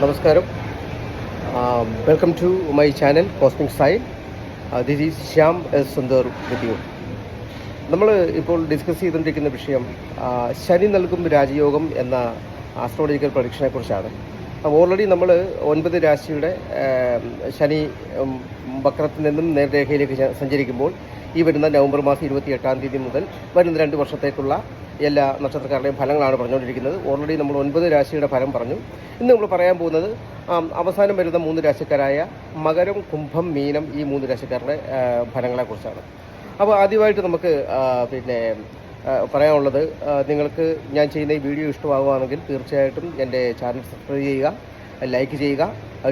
നമസ്കാരം. Welcome to my channel cosmic sign this is Shyam S Sundar വിദ്യു നമ്മൾ ഇപ്പോൾ discuss ചെയ്തുകൊണ്ടിരിക്കുന്ന വിഷയം ശനി നൽകും രാജയോഗം എന്ന ആസ്ട്രോളജിക്കൽ പ്രൊഡിക്ഷനെ കുറിച്ചാണ്. ഓൾറെഡി നമ്മൾ ഒൻപത് രാശിയുടെ ശനി വക്രത്തിൽ നിന്നും നേർരേഖയിലേക്ക് സഞ്ചരിക്കുമ്പോൾ ഈ വരുന്ന നവംബർ മാസം ഇരുപത്തി എട്ടാം തീയതി മുതൽ വരുന്ന രണ്ട് വർഷത്തേക്കുള്ള എല്ലാ നക്ഷത്രക്കാരുടെയും ഫലങ്ങളാണ് പറഞ്ഞുകൊണ്ടിരിക്കുന്നത്. ഓൾറെഡി നമ്മൾ ഒൻപത് രാശിയുടെ ഫലം പറഞ്ഞു. ഇന്ന് നമ്മൾ പറയാൻ പോകുന്നത് അവസാനം വരുന്ന മൂന്ന് രാശിക്കാരായ മകരം കുംഭം മീനം ഈ മൂന്ന് രാശിക്കാരുടെ ഫലങ്ങളെക്കുറിച്ചാണ്. അപ്പോൾ ആദ്യമായിട്ട് നമുക്ക് പിന്നെ പറയാനുള്ളത് നിങ്ങൾക്ക് ഞാൻ ചെയ്യുന്ന ഈ വീഡിയോ ഇഷ്ടമാകുകയാണെങ്കിൽ തീർച്ചയായിട്ടും എന്റെ ചാനൽ സബ്സ്ക്രൈബ് ചെയ്യുക ലൈക്ക് ചെയ്യുക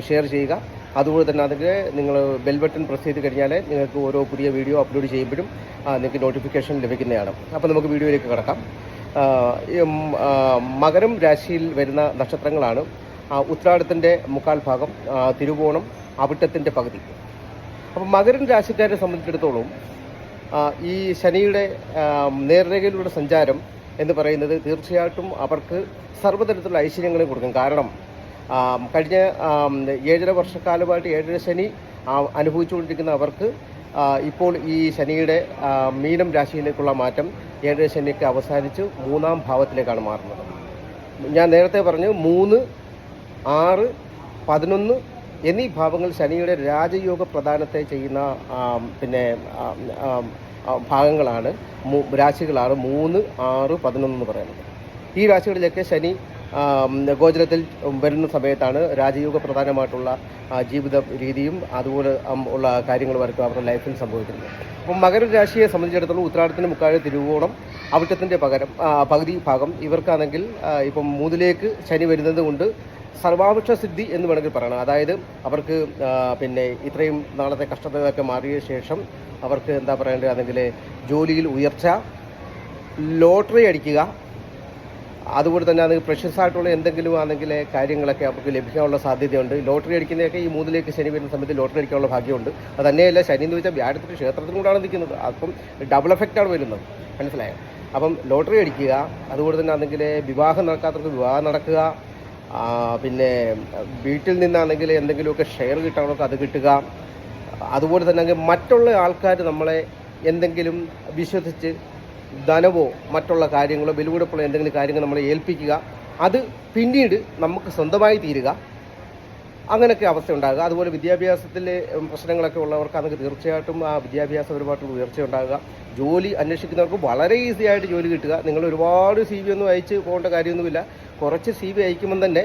ഷെയർ ചെയ്യുക. അതുപോലെ തന്നെ അതിൽ നിങ്ങൾ ബെൽ ബട്ടൺ പ്രസ് ചെയ്ത് കഴിഞ്ഞാൽ നിങ്ങൾക്ക് ഓരോ പുതിയ വീഡിയോ അപ്ലോഡ് ചെയ്യുമ്പോഴും നിങ്ങൾക്ക് നോട്ടിഫിക്കേഷൻ ലഭിക്കുന്നതാണ്. അപ്പോൾ നമുക്ക് വീഡിയോയിലേക്ക് കിടക്കാം. മകരം രാശിയിൽ വരുന്ന നക്ഷത്രങ്ങളാണ്. ഉത്രാടത്തിന്റെ മുക്കാൽ ഭാഗം തിരുവോണം അവിട്ടത്തിന്റെ പകുതി. അപ്പം മകരൻ രാശിക്കാരെ സംബന്ധിച്ചിടത്തോളം ഈ ശനിയുടെ നേർരേഖയിലൂടെ സഞ്ചാരം എന്ന് പറയുന്നത് തീർച്ചയായിട്ടും അവർക്ക് സർവതരത്തിലുള്ള ഐശ്വര്യങ്ങളെ കൊടുക്കും. കാരണം കഴിഞ്ഞ ഏഴര വർഷക്കാലമായിട്ട് ഏഴര ശനി അനുഭവിച്ചുകൊണ്ടിരിക്കുന്ന അവർക്ക് ഇപ്പോൾ ഈ ശനിയുടെ മീനം രാശിയിലേക്കുള്ള മാറ്റം ഏഴര ശനിക്ക് അവസാനിച്ച് മൂന്നാം ഭാവത്തിലേക്കാണ് മാറുന്നത്. ഞാൻ നേരത്തെ പറഞ്ഞു മൂന്ന് ആറ് പതിനൊന്ന് എന്നീ ഭാവങ്ങൾ ശനിയുടെ രാജയോഗ പ്രധാനത്തെ ചെയ്യുന്ന പിന്നെ ഭാഗങ്ങളാണ് രാശികളാണ് മൂന്ന് ആറ് പതിനൊന്ന് എന്ന് പറയുന്നത്. ഈ രാശികളിലൊക്കെ ശനി ഗോചരത്തിൽ വരുന്ന സമയത്താണ് രാജയോഗ പ്രധാനമായിട്ടുള്ള ജീവിത രീതിയും അതുപോലെ ഉള്ള കാര്യങ്ങളുമായിരിക്കും അവരുടെ ലൈഫിൽ സംഭവിക്കുന്നത് അപ്പം മകരരാശിയെ സംബന്ധിച്ചിടത്തോളം ഉത്രാടത്തിന് മുക്കാഴ് തിരുവോണം അവിട്ടത്തിന്റെ പകരം പകുതി ഭാഗം ഇവർക്കാണെങ്കിൽ ഇപ്പം മൂന്നിലേക്ക് ശനി വരുന്നത് കൊണ്ട് സർവാപക്ഷ സിദ്ധി എന്ന് വേണമെങ്കിൽ പറയണം. അതായത് അവർക്ക് പിന്നെ ഇത്രയും നാളത്തെ കഷ്ടതകളൊക്കെ മാറിയ ശേഷം അവർക്ക് എന്താ പറയേണ്ടത്? അല്ലെങ്കിൽ ജോലിയിൽ ഉയർച്ച ലോട്ടറി അടിക്കുക അതുപോലെ തന്നെ അത് പ്രഷ്യസ് ആയിട്ടുള്ള എന്തെങ്കിലും ആണെങ്കിൽ കാര്യങ്ങളൊക്കെ അവർക്ക് ലഭിക്കാനുള്ള സാധ്യതയുണ്ട്. ലോട്ടറി അടിക്കുന്നതൊക്കെ ഈ മൂന്നിലേക്ക് ശനി വരുന്ന സമയത്ത് ലോട്ടറി അടിക്കാനുള്ള ഭാഗ്യമുണ്ട്. അത് തന്നെയല്ല ശനി എന്ന് വെച്ചാൽ വ്യാഴത്തിൽ ക്ഷേത്രത്തിനും കൂടാണ് നിൽക്കുന്നത്. അപ്പം ഡബിൾ എഫക്റ്റാണ് വരുന്നത്. മനസ്സിലായോ? അപ്പം ലോട്ടറി അടിക്കുക അതുപോലെ തന്നെ ആണെങ്കിൽ വിവാഹം നടക്കാത്തവർക്ക് വിവാഹം നടക്കുക പിന്നെ വീട്ടിൽ നിന്നാണെങ്കിൽ എന്തെങ്കിലുമൊക്കെ ഷെയർ കിട്ടാനൊക്കെ അത് കിട്ടുക. അതുപോലെ തന്നെ മറ്റുള്ള ആൾക്കാർ നമ്മളെ എന്തെങ്കിലും വിശ്വസിച്ച് ധനവോ മറ്റുള്ള കാര്യങ്ങളോ വിലപിടിപ്പുള്ള എന്തെങ്കിലും കാര്യങ്ങൾ നമ്മളെ ഏൽപ്പിക്കുക. അത് പിന്നീട് നമുക്ക് സ്വന്തമായി തീരുക. അങ്ങനെയൊക്കെ അവസ്ഥ ഉണ്ടാകുക. അതുപോലെ വിദ്യാഭ്യാസത്തിലെ പ്രശ്നങ്ങളൊക്കെ ഉള്ളവർക്ക് അതൊക്കെ തീർച്ചയായിട്ടും ആ വിദ്യാഭ്യാസപരമായിട്ടുള്ള ഉയർച്ച ഉണ്ടാകുക. ജോലി അന്വേഷിക്കുന്നവർക്ക് വളരെ ഈസി ആയിട്ട് ജോലി കിട്ടുക. നിങ്ങൾ ഒരുപാട് സി വി ഒന്നും അയച്ച് പോകേണ്ട കാര്യമൊന്നുമില്ല. കുറച്ച് സി വി അയക്കുമ്പം തന്നെ